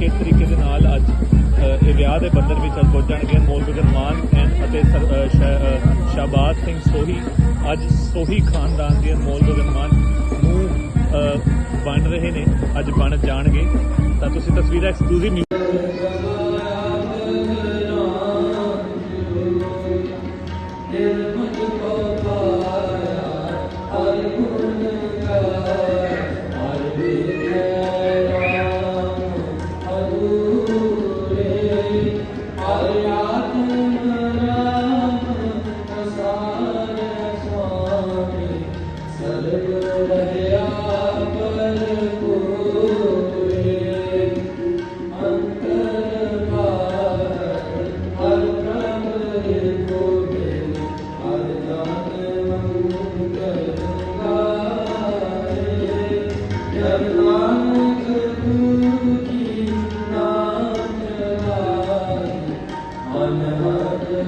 ਕਿਸ ਤਰੀਕੇ ਦੇ ਨਾਲ ਅੱਜ ਇਹ ਵਿਆਹ ਦੇ ਬੰਧਨ ਵਿੱਚ ਅੱਜ ਪਹੁੰਚਣਗੇ। ਮੋਲ ਗਗਨ ਮਾਨ ਅਤੇ ਸਰ- ਅ, ਸਿੰਘ ਸੋਹੀ ਅੱਜ ਸੋਹੀ ਖਾਨਦਾਨ ਦੇ ਮੋਲ ਗਗਨ ਨੂੰ ਬਣ ਰਹੇ ਨੇ ਅੱਜ ਬਣ ਜਾਣਗੇ। ਤਾਂ ਤੁਸੀਂ ਤਸਵੀਰਾਂ ਐਕਸਕਲੂਸਿਵ ਅਨਹਦ ਸ਼ਬਦ